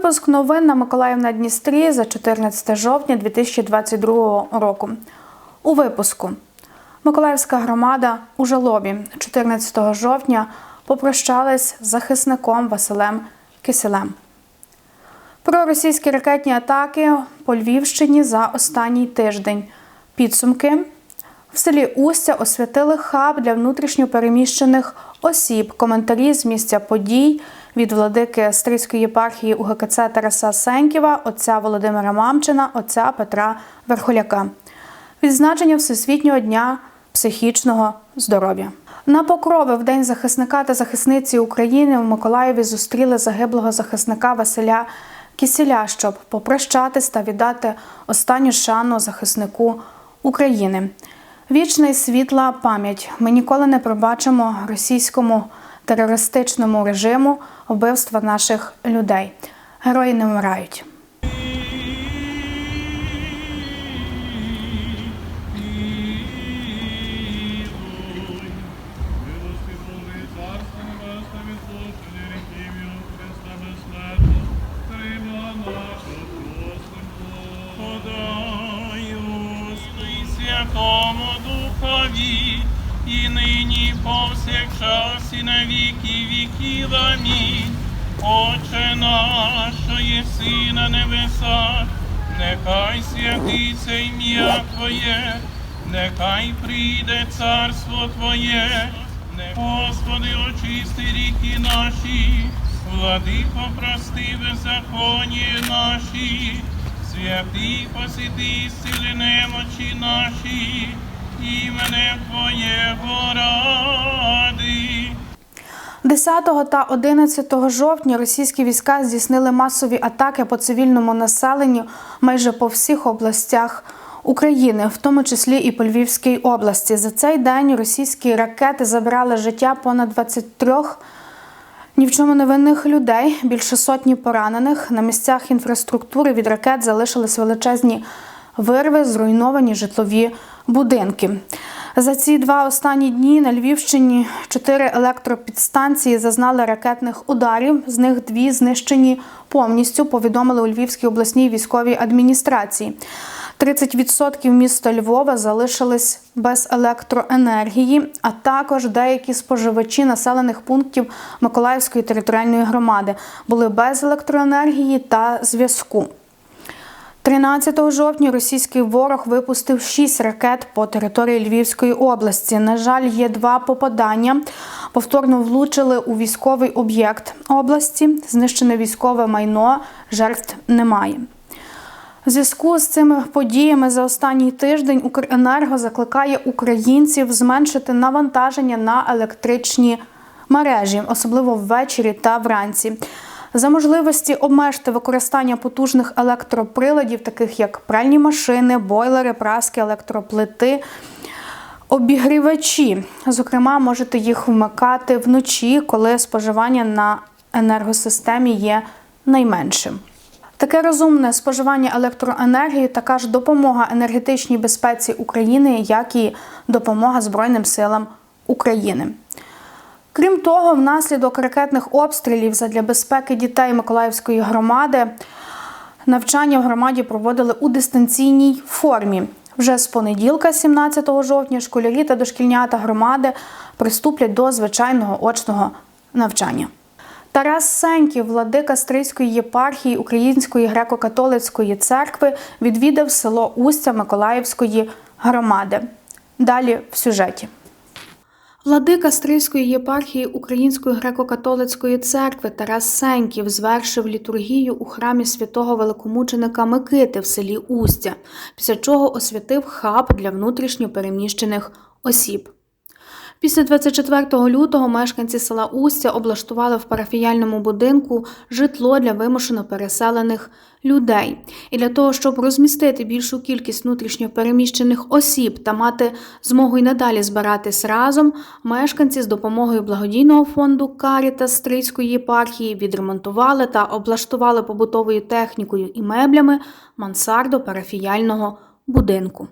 Випуск новин на Миколаїв на Дністрі за 14 жовтня 2022 року. У випуску Миколаївська громада у жалобі 14 жовтня попрощались з захисником Василем Киселем. Про російські ракетні атаки по Львівщині за останній тиждень. Підсумки в селі Устя освятили хаб для внутрішньопереміщених осіб. Коментарі з місця подій від владики Стрийської єпархії УГКЦ Тараса Сенківа, отця Володимира Мамчина, отця Петра Верхоляка. Відзначення Всесвітнього дня психічного здоров'я. На покрови в День захисника та захисниці України в Миколаєві зустріли загиблого захисника Василя Кісіля, щоб попрощатись та віддати останню шану захиснику України. Вічна і світла пам'ять. Ми ніколи не пробачимо російському терористичному режиму вбивства наших людей. Герої не вмирають. Святому Духові, і нині повсякчас, і на віки віків. Амінь. Отче наш, що єси на небесах, нехай святиться ім'я Твоє, нехай прийде царство Твоє, не Господи, очисти ріки наші, владико, прости беззаконні наші, святий посіти сили немочі наші, іменем Твоєго ради. 10 та 11 жовтня російські війська здійснили масові атаки по цивільному населенню майже по всіх областях України, в тому числі і по Львівській області. За цей день російські ракети забрали життя понад 23 ні в чому невинних людей, більше сотні поранених. На місцях інфраструктури від ракет залишились величезні вирви, зруйновані житлові будинки. За ці два останні дні на Львівщині чотири електропідстанції зазнали ракетних ударів. З них дві знищені повністю. Повідомили у Львівській обласній військовій адміністрації. 30% міста Львова залишились без електроенергії, а також деякі споживачі населених пунктів Миколаївської територіальної громади були без електроенергії та зв'язку. 13 жовтня російський ворог випустив 6 ракет по території Львівської області. На жаль, є два попадання. Повторно влучили у військовий об'єкт області. Знищене військове майно, жертв немає. У зв'язку з цими подіями за останній тиждень Укренерго закликає українців зменшити навантаження на електричні мережі, особливо ввечері та вранці. За можливості обмежити використання потужних електроприладів, таких як пральні машини, бойлери, праски, електроплити, обігрівачі. Зокрема, можете їх вмикати вночі, коли споживання на енергосистемі є найменшим. Таке розумне споживання електроенергії така ж допомога енергетичній безпеці України, як і допомога Збройним силам України. Крім того, внаслідок ракетних обстрілів задля безпеки дітей Миколаївської громади навчання в громаді проводили у дистанційній формі. Вже з понеділка, 17 жовтня, школярі та дошкільнята громади приступлять до звичайного очного навчання. Тарас Сеньків, владика Стрийської єпархії Української греко-католицької церкви, відвідав село Устя Миколаївської громади. Далі в сюжеті. Владика Стрийської єпархії Української греко-католицької церкви Тарас Сеньків звершив літургію у храмі святого великомученика Микити в селі Устя, після чого освятив хаб для внутрішньо осіб. Після 24 лютого мешканці села Устя облаштували в парафіяльному будинку житло для вимушено переселених людей. І для того, щоб розмістити більшу кількість внутрішньопереміщених осіб та мати змогу й надалі збиратись разом, мешканці з допомогою благодійного фонду Каріта Стрийської єпархії відремонтували та облаштували побутовою технікою і меблями мансарду парафіяльного будинку.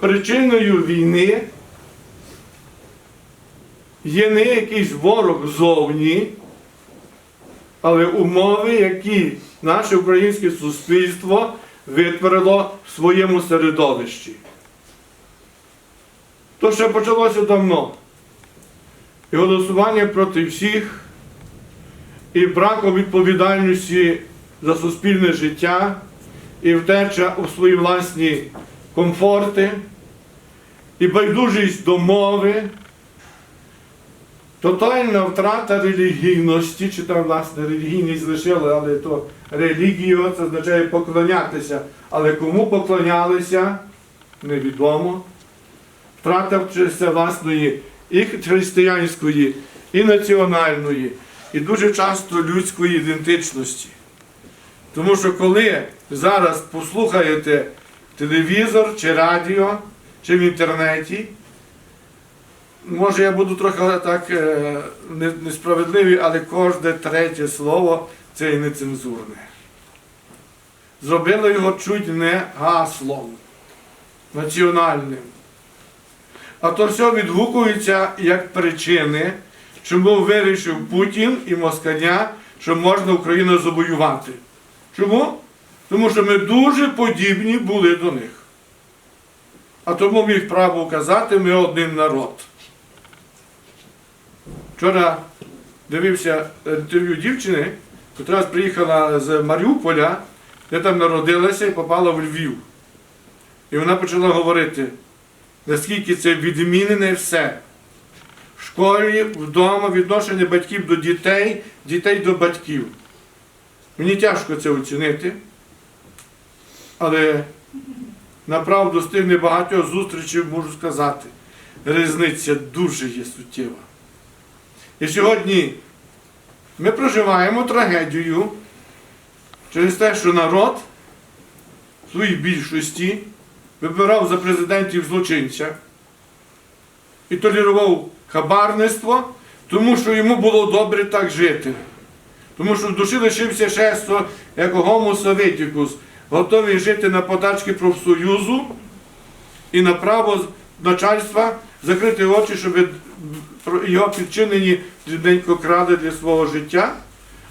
Причиною війни є не якийсь ворог зовні, але умови, які наше українське суспільство витворило в своєму середовищі. То ще почалося давно. І голосування проти всіх, і браком відповідальності за суспільне життя, і втеча у свої власні комфорти, і байдужість до мови, тотальна втрата релігійності, чи там, власне, релігійність лишили, але то релігіо, це означає поклонятися. Але кому поклонялися, невідомо. Втрата власної і християнської, і національної, і дуже часто людської ідентичності. Тому що коли зараз послухаєте телевізор чи радіо, чи в інтернеті, може я буду трохи так е, несправедливий, але кожне третє слово це і нецензурне. Зробили його чуть не гаслом національним. А то все відгукується як причини, чому вирішив Путін і Москаня, що можна Україну завоювати. Чому? Тому що ми дуже подібні були до них. А тому міг право казати, ми один народ. Вчора дивився інтерв'ю дівчини, яка приїхала з Маріуполя, де там народилася і попала в Львів. І вона почала говорити, наскільки це відмінене все. В школі, вдома, відношення батьків до дітей, дітей до батьків. Мені тяжко це оцінити, але направду з тих небагатьох зустрічей можу сказати, різниця дуже є суттєва. І сьогодні ми проживаємо трагедію через те, що народ в своїй більшості вибирав за президентів злочинця і толерував хабарництво, тому що йому було добре так жити. Тому що в душі лишився шесто, як гомо советікус, готовий жити на подачки профсоюзу і на право начальства закрити очі, щоб його підчинені дрібненько крали для свого життя,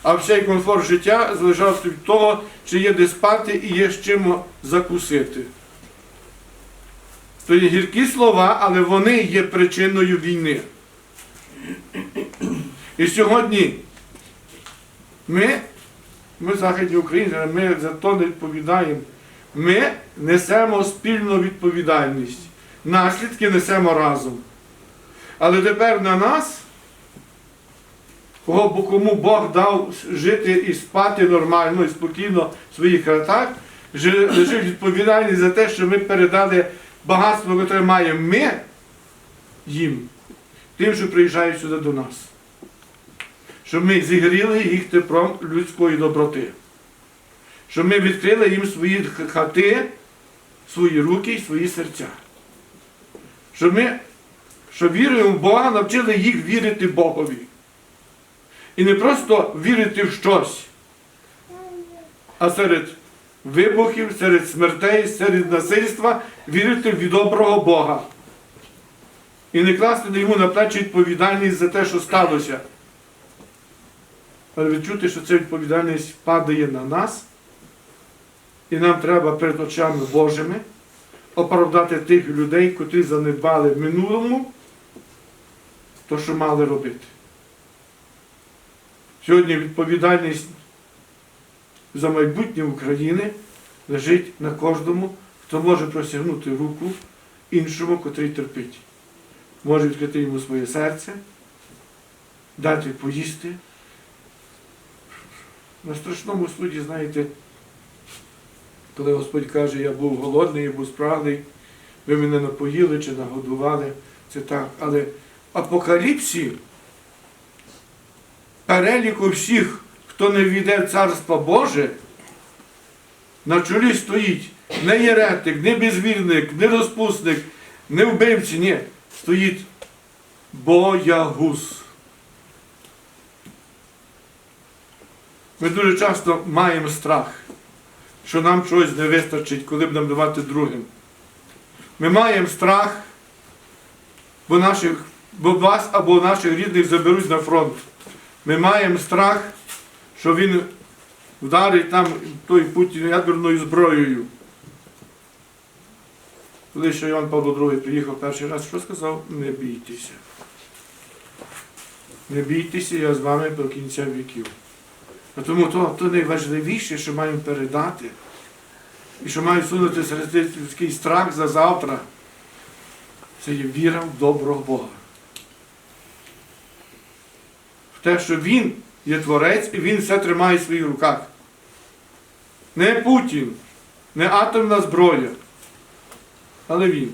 а всей комфорт життя залишався від того, чи є де спати і є з чим закусити. То є гіркі слова, але вони є причиною війни. І сьогодні ми, ми західні українці, ми за то не відповідаємо. Ми несемо спільну відповідальність. Наслідки несемо разом. Але тепер на нас, кому Бог дав жити і спати нормально і спокійно в своїх хатах, жи- лежить відповідальність за те, що ми передали багатство, яке маємо ми їм, тим, що приїжджають сюди до нас. Щоб ми зігріли їх теплом людської доброти. Щоб ми відкрили їм свої хати, свої руки і свої серця. Щоб ми, що віруємо в Бога, навчили їх вірити Богові. І не просто вірити в щось, а серед вибухів, серед смертей, серед насильства вірити в доброго Бога. І не класти йому на плечі відповідальність за те, що сталося. Але відчути, що ця відповідальність падає на нас, і нам треба перед очами Божими оправдати тих людей, котрі занедбали в минулому, то, що мали робити. Сьогодні відповідальність за майбутнє України лежить на кожному, хто може просягнути руку іншому, котрий терпить. Може відкрити йому своє серце, дати поїсти. На страшному суді, знаєте, коли Господь каже, я був голодний, я був спраглий, ви мене напоїли чи нагодували, це так. Але Апокаліпсі переліку всіх, хто не війде в Царство Боже, на чолі стоїть не єретик, не безвірник, не розпусник, не вбивці, ні. Стоїть боягуз. Ми дуже часто маємо страх, що нам чогось не вистачить, коли будемо давати другим. Ми маємо страх, бо, наших, бо вас або наших рідних заберуть на фронт. Ми маємо страх, що він вдарить там той Путін ядерною зброєю. Коли ще Іван Павло II приїхав перший раз, що сказав? Не бійтеся. Не бійтеся, я з вами до кінця віків. А тому то, то найважливіше, що маємо передати, і що маємо сунути серед людський страх за завтра, це є віра в доброго Бога. В те, що Він є творець і Він все тримає в своїх руках. Не Путін, не атомна зброя, але Він.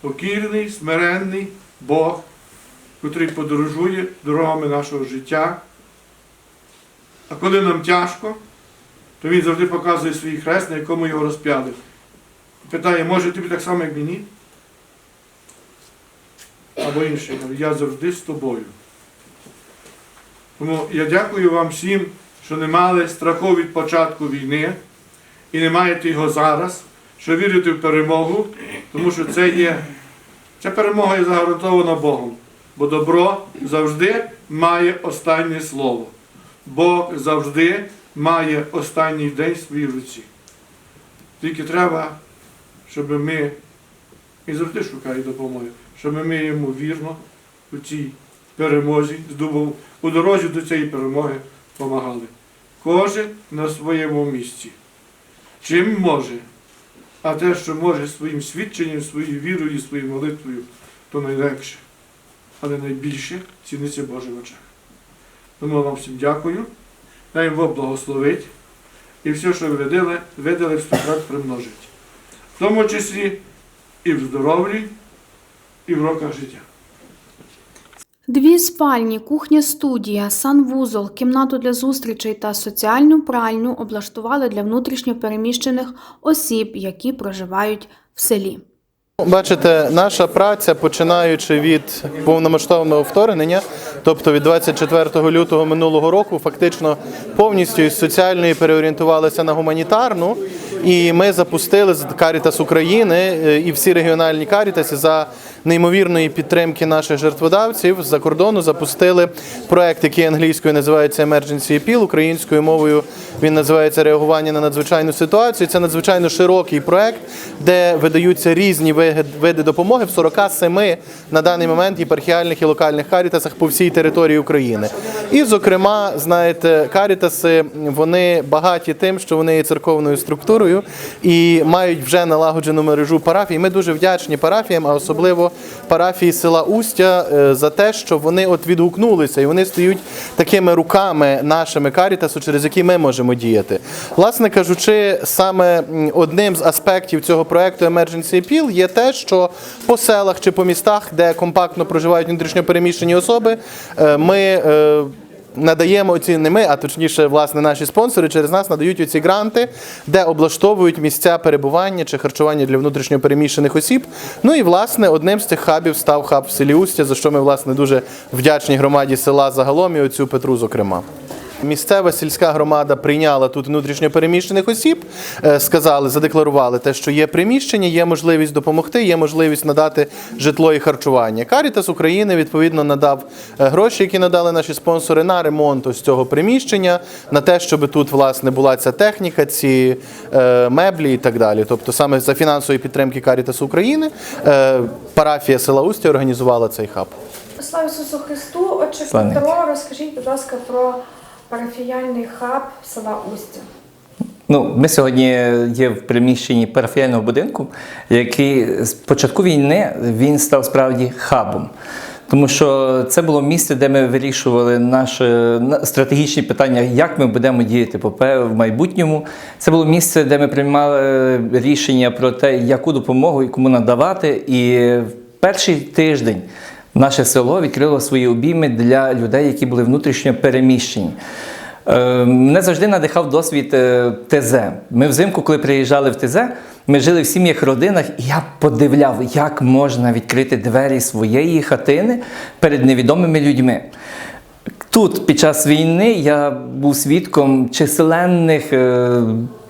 Покірний, смиренний Бог, котрий подорожує дорогами нашого життя. А коли нам тяжко, то він завжди показує свій хрест, на якому його розп'яли. Питає, може тобі так само, як мені? Або інше, я завжди з тобою. Тому я дякую вам всім, що не мали страху від початку війни і не маєте його зараз, що вірите в перемогу, тому що це є, ця перемога є загарантована Богом. Бо добро завжди має останнє слово. Бог завжди має останній день в своїй руці. Тільки треба, щоб ми і завжди шукає допомоги, щоб ми йому вірно у цій перемозі, здобув, у дорозі до цієї перемоги допомагали. Кожен на своєму місці. Чим може, а те, що може своїм свідченням, своєю вірою своєю молитвою, то найлегше, але найбільше ціниться в Божих очах. Тому вам всім дякую. Дай Бог благословить. І все, що ви видали, видали в стократ примножить. В тому числі і в здоров'ї, і в роках життя. Дві спальні, кухня, студія, санвузол, кімнату для зустрічей та соціальну пральню облаштували для внутрішньо переміщених осіб, які проживають в селі. Бачите, наша праця, починаючи від повномасштабного вторгнення, тобто від 24 лютого минулого року, фактично повністю із соціальної переорієнтувалися на гуманітарну. І ми запустили з Карітас України е, і всі регіональні карітаси за неймовірної підтримки наших жертводавців з-за кордону запустили проект, який англійською називається Emergency Appeal, українською мовою він називається реагування на надзвичайну ситуацію. Це надзвичайно широкий проект, де видаються різні види- допомоги в 47 на даний момент єпархіальних і локальних карітасах по всій території України. І, зокрема, знаєте, карітаси вони багаті тим, що вони є церковною структурою і мають вже налагоджену мережу парафій. Ми дуже вдячні парафіям, а особливо парафії села Устя е, за те, що вони от відгукнулися і вони стають такими руками нашими карітасу, через які ми можемо діяти. Власне кажучи, саме одним з аспектів цього проекту Emergency Appeal є те, що по селах чи по містах, де компактно проживають внутрішньопереміщені особи, е, ми. Надаємо ці не ми, а точніше, власне, наші спонсори через нас надають оці гранти, де облаштовують місця перебування чи харчування для внутрішньопереміщених осіб. Ну і власне одним з цих хабів став хаб в селі Устя, за що ми власне дуже вдячні громаді села загалом і оцю Петру, зокрема. Місцева сільська громада прийняла тут внутрішньопереміщених осіб, е, сказали, задекларували те, що є приміщення, є можливість допомогти, є можливість надати житло і харчування. Карітас України відповідно надав е, гроші, які надали наші спонсори на ремонт ось цього приміщення, на те, щоб тут власне була ця техніка, ці е, меблі і так далі. Тобто, саме за фінансової підтримки Карітас України парафія села Устя організувала цей хаб. Слава Ісусу Христу! Отче Петро, розкажіть, будь ласка, про парафіяльний хаб села Устя. Ну, ми сьогодні є в приміщенні парафіяльного будинку, який з початку війни він став справді хабом. Тому що це було місце, де ми вирішували наші стратегічні питання, як ми будемо діяти в майбутньому. Це було місце, де ми приймали рішення про те, яку допомогу і кому надавати. І в перший тиждень наше село відкрило свої обійми для людей, які були внутрішньо переміщені. Е, Мене завжди надихав досвід е, ТЗ. Ми взимку, коли приїжджали в ТЗ, ми жили в сім'ях, родинах, і я подивляв, як можна відкрити двері своєї хатини перед невідомими людьми. Тут під час війни я був свідком численних е,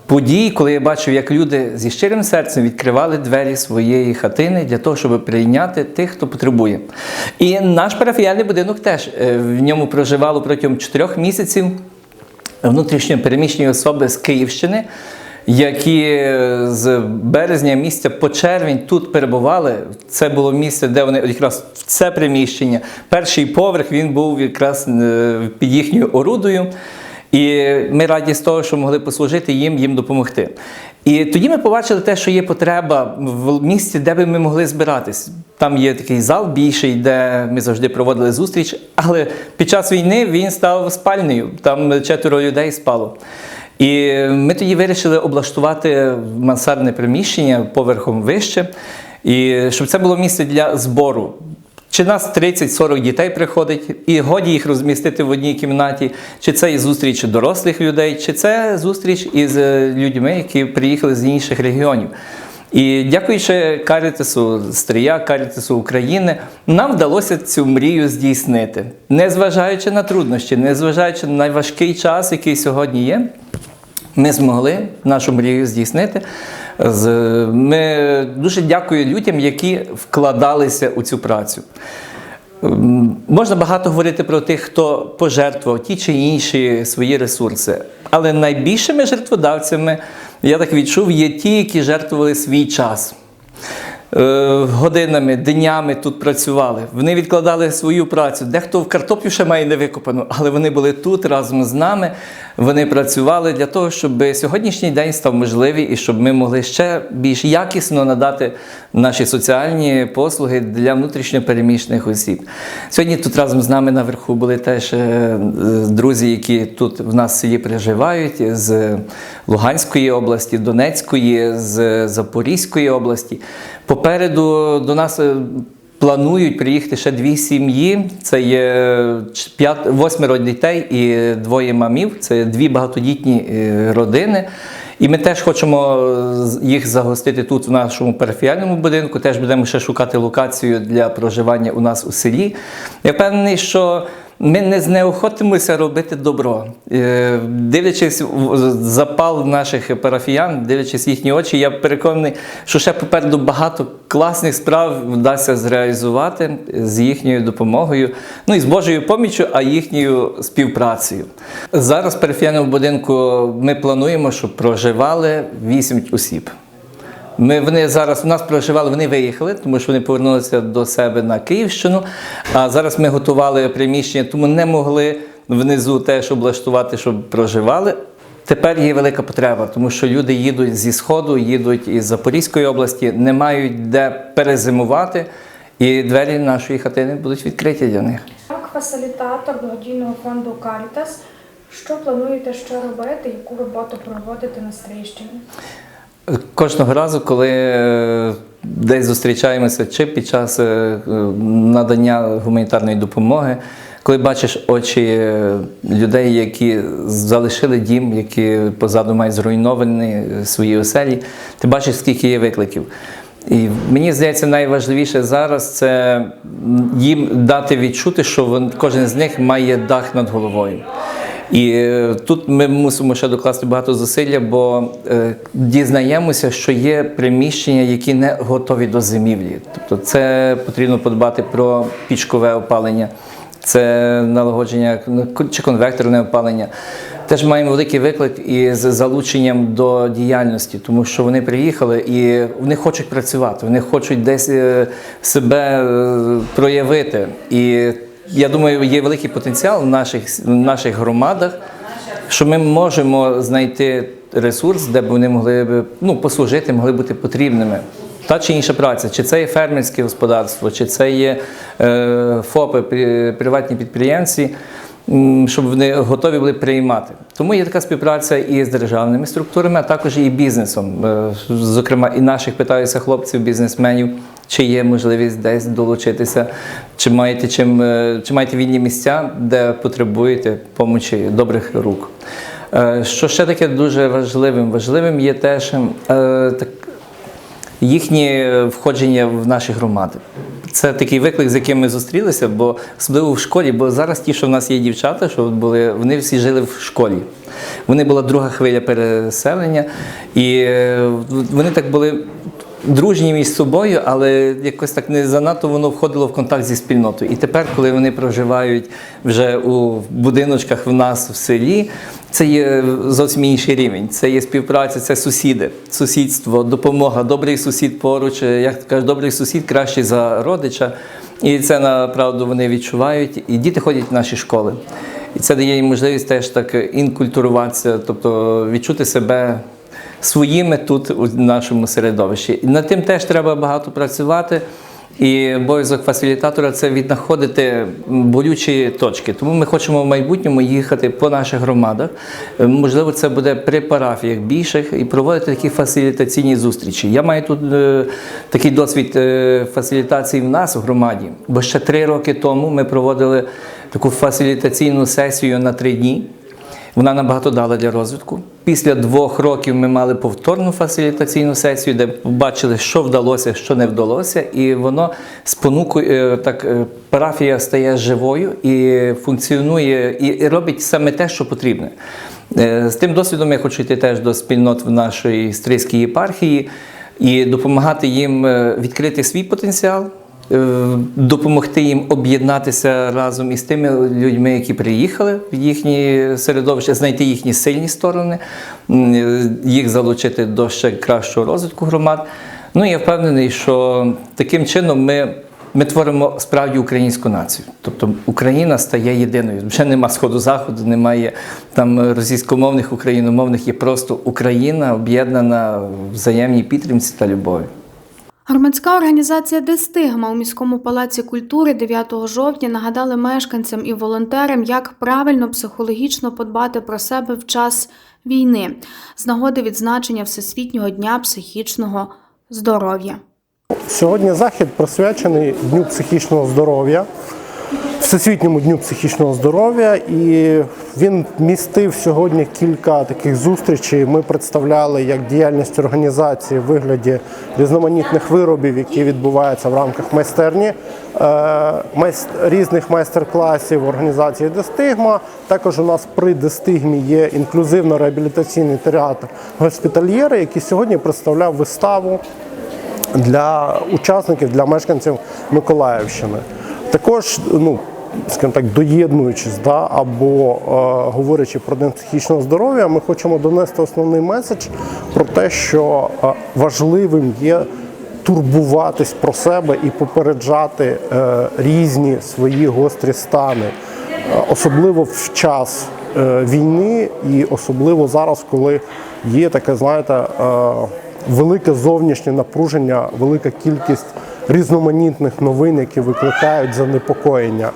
подій, коли я бачив, як люди зі щирим серцем відкривали двері своєї хатини для того, щоб прийняти тих, хто потребує. І наш парафіяльний будинок теж е, в ньому проживало протягом чотирьох місяців внутрішньо переміщені особи з Київщини, які з березня місяця по червень тут перебували. Це було місце, де вони якраз це приміщення. Перший поверх він був якраз е, під їхньою орудою. І ми раді з того, що могли послужити їм, їм допомогти. І тоді ми побачили те, що є потреба в місці, де би ми могли збиратись. Там є такий зал більший, де ми завжди проводили зустріч, але під час війни він став спальнею. Там четверо людей спало. І ми тоді вирішили облаштувати мансардне приміщення поверхом вище, і щоб це було місце для збору. Чи нас 30-40 дітей приходить, і годі їх розмістити в одній кімнаті, чи це і зустріч дорослих людей, чи це зустріч із е, людьми, які приїхали з інших регіонів. І дякуючи Карітесу Стрия, Карітесу України, нам вдалося цю мрію здійснити, незважаючи на труднощі, незважаючи на найважкий час, який сьогодні є. Ми змогли нашу мрію здійснити. Ми дуже дякую людям, які вкладалися у цю працю. Можна багато говорити про тих, хто пожертвував ті чи інші свої ресурси. Але найбільшими жертводавцями, я так відчув, є ті, які жертвували свій час. Е, Годинами, днями тут працювали. Вони відкладали свою працю. Дехто в картоплю ще має не викопану, але вони були тут разом з нами. Вони працювали для того, щоб сьогоднішній день став можливий і щоб ми могли ще більш якісно надати наші соціальні послуги для внутрішньопереміщених осіб. Сьогодні тут разом з нами наверху були теж е, друзі, які тут в нас в селі проживають з Луганської області, Донецької, з Запорізької області. Попереду до нас е, планують приїхати ще дві сім'ї. Це є восьмеро дітей і двоє мамів. Це дві багатодітні е, родини. І ми теж хочемо їх загостити тут, в нашому парафіальному будинку. Теж будемо ще шукати локацію для проживання у нас у селі. Я впевнений, що ми не знеохотимося робити добро. Е, Дивлячись запал наших парафіян, дивлячись їхні очі, я переконаний, що ще попереду багато класних справ вдасться зреалізувати з їхньою допомогою, ну і з Божою поміччю, а їхньою співпрацею. Зараз парафіяни в будинку ми плануємо, щоб проживали 8 осіб. Ми, вони зараз у нас проживали, вони виїхали, тому що вони повернулися до себе на Київщину. А зараз ми готували приміщення, тому не могли внизу теж облаштувати, щоб проживали. Тепер є велика потреба, тому що люди їдуть зі Сходу, їдуть із Запорізької області, не мають де перезимувати, і двері нашої хатини будуть відкриті для них. Як фасилітатор благодійного фонду Caritas, що плануєте ще робити, яку роботу проводити на Стрийщині? Кожного разу, коли е, десь зустрічаємося, чи під час е, надання гуманітарної допомоги, коли бачиш очі е, людей, які залишили дім, які позаду мають зруйновані свої оселі, ти бачиш, скільки є викликів. І мені здається, найважливіше зараз це їм дати відчути, що кожен з них має дах над головою. І е, тут ми мусимо ще докласти багато зусилля, бо е, дізнаємося, що є приміщення, які не готові до зимівлі. Тобто, це потрібно подбати про пічкове опалення, це налагодження чи конвекторне опалення. Теж маємо великий виклик із залученням до діяльності, тому що вони приїхали і вони хочуть працювати, вони хочуть десь е, себе проявити. І я думаю, є великий потенціал в наших, в наших громадах, що ми можемо знайти ресурс, де б вони могли б ну, послужити, могли бути потрібними. Та чи інша праця, чи це є фермерське господарство, чи це є е, ФОПи, при- приватні підприємці, щоб вони готові були приймати. Тому є така співпраця і з державними структурами, а також і бізнесом. Е, Зокрема, і наших питаються хлопців, бізнесменів, чи є можливість десь долучитися, чи маєте чим, е, чи маєте вільні місця, де потребуєте помочі добрих рук. Е, Що ще таке дуже важливим? Важливим є теж так, їхнє входження в наші громади. Це такий виклик, з яким ми зустрілися, бо особливо в школі, бо зараз ті, що в нас є дівчата, що були, вони всі жили в школі. Вони була друга хвиля переселення, і е, вони так були дружні між собою, але якось так не занадто воно входило в контакт зі спільнотою. І тепер, коли вони проживають вже у будиночках в нас в селі, Це є зовсім інший рівень. Це є співпраця, це сусіди, сусідство, допомога, добрий сусід поруч. Е, Як кажуть, добрий сусід кращий за родича. І це направду вони відчувають. І діти ходять в наші школи. І це дає їм можливість теж так інкультуруватися, тобто відчути себе своїми тут у нашому середовищі. І над тим теж треба багато працювати. І обов'язок фасилітатора це віднаходити болючі точки. Тому ми хочемо в майбутньому їхати по наших громадах. Можливо, це буде при парафіях більших і проводити такі фасилітаційні зустрічі. Я маю тут е, такий досвід е, фасилітації в нас в громаді, бо ще три роки тому ми проводили таку фасилітаційну сесію на три дні. Вона набагато дала для розвитку. Після двох років ми мали повторну фасилітаційну сесію, де побачили, що вдалося, що не вдалося, і воно спонукує е, так. е, Парафія стає живою і функціонує, і, робить саме те, що потрібне. Е, З тим досвідом я хочу йти теж до спільнот в нашій стрийській єпархії і допомагати їм відкрити свій потенціал. Е, допомогти їм об'єднатися разом із тими людьми, які приїхали в їхні середовище, знайти їхні сильні сторони, е, їх залучити до ще кращого розвитку громад. Ну я впевнений, що таким чином ми. Ми творимо справді українську націю. Тобто Україна стає єдиною. Вже нема сходу заходу, немає там російськомовних, україномовних, є просто Україна об'єднана в взаємній підтримці та любові. Громадська організація Дестигма у міському палаці культури 9 жовтня нагадали мешканцям і волонтерам, як правильно психологічно подбати про себе в час війни з нагоди відзначення Всесвітнього дня психічного здоров'я. Сьогодні захід присвячений Дню психічного здоров'я, Всесвітньому дню психічного здоров'я, і він містив сьогодні кілька таких зустрічей. Ми представляли як діяльність організації в вигляді різноманітних виробів, які відбуваються в рамках майстерні е, різних майстер-класів організації Дестигма. Також у нас при Дестигмі є інклюзивно-реабілітаційний театр госпітальєри, який сьогодні представляв виставу для учасників, для мешканців Миколаївщини. Також, ну, скажімо так, доєднуючись да, або е, говорячи про день психічного здоров'я, ми хочемо донести основний меседж про те, що е, важливим є турбуватись про себе і попереджати е, різні свої гострі стани, Е, особливо в час е, війни, і особливо зараз, коли є таке, знаєте, е, велике зовнішнє напруження, велика кількість різноманітних новин, які викликають занепокоєння.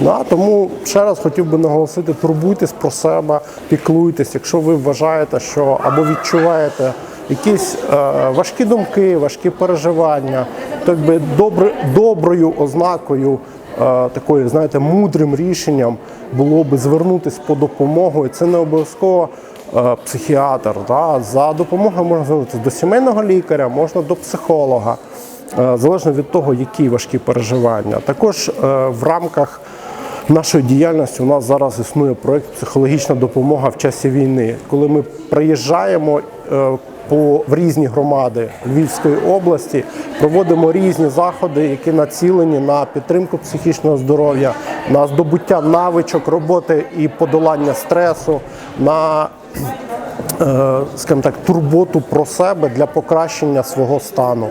Да, тому ще раз хотів би наголосити: турбуйтесь про себе, піклуйтесь, якщо ви вважаєте, що або відчуваєте якісь е, важкі думки, важкі переживання, то якби добре, доброю ознакою, е, такою, знаєте, мудрим рішенням було би звернутися по допомогу. І це не обов'язково е, психіатр. Да? За допомогою можна звернутися до сімейного лікаря, можна до психолога. Е, залежно від того, які важкі переживання. Також е, в рамках нашої діяльності у нас зараз існує проєкт Психологічна допомога в часі війни, коли ми приїжджаємо е, по в різні громади Львівської області, проводимо різні заходи, які націлені на підтримку психічного здоров'я, на здобуття навичок роботи і подолання стресу, на скажімо так, турботу про себе для покращення свого стану.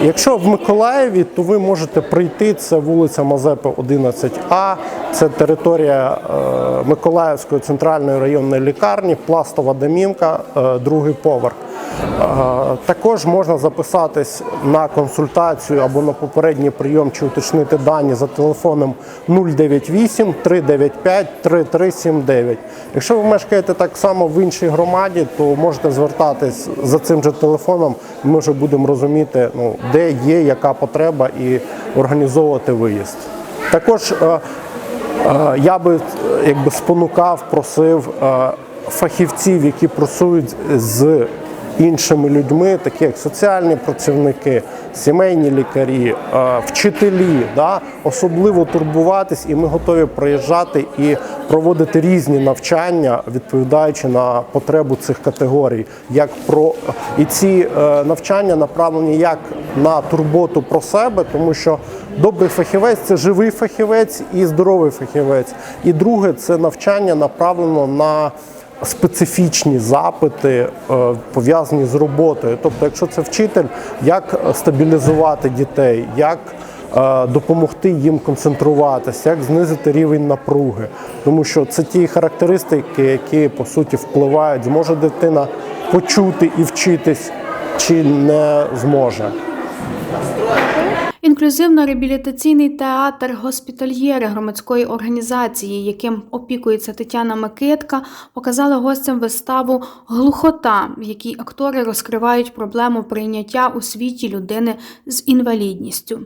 Якщо в Миколаєві, то ви можете прийти. Це вулиця Мазепи, 11А, це територія е, Миколаївської центральної районної лікарні, пластова домівка, е, другий поверх. Е, Також можна записатись на консультацію або на попередній прийом чи уточнити дані за телефоном 098 395 3379. Якщо ви мешкаєте так само в іншій громаді, то можете звертатись за цим же телефоном. Ми вже будемо розуміти, ну, де є яка потреба, і організовувати виїзд. Також е, е, я би якби спонукав, просив фахівців, які працюють з іншими людьми, такі як соціальні працівники, сімейні лікарі, е, вчителі, да, особливо турбуватись, і ми готові приїжджати і проводити різні навчання, відповідаючи на потребу цих категорій. Як про і ці е, навчання направлені як на турботу про себе, тому що добрий фахівець це живий фахівець і здоровий фахівець. І друге це навчання направлено на специфічні запити е, пов'язані з роботою. Тобто, якщо це вчитель, як стабілізувати дітей, як е, допомогти їм концентруватися, як знизити рівень напруги, тому що це ті характеристики, які по суті впливають, зможе дитина почути і вчитись, чи не зможе. Інклюзивно-реабілітаційний театр Госпітальєри громадської організації, яким опікується Тетяна Микитка, показали гостям виставу Глухота, в якій актори розкривають проблему прийняття у світі людини з інвалідністю.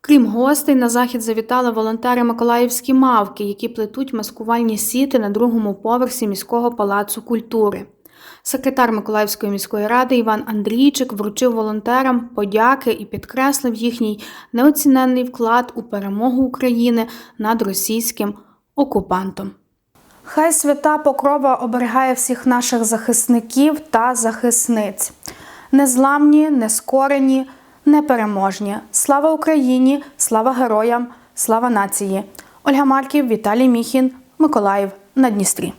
Крім гостей, на захід завітали волонтери Миколаївські мавки, які плетуть маскувальні сіти на другому поверсі міського палацу культури. Секретар Миколаївської міської ради Іван Андрійчик вручив волонтерам подяки і підкреслив їхній неоціненний вклад у перемогу України над російським окупантом. Хай свята покрова оберігає всіх наших захисників та захисниць. Незламні, нескорені, непереможні. Слава Україні! Слава героям! Слава нації! Ольга Марків, Віталій Міхін, Миколаїв на Дністрі.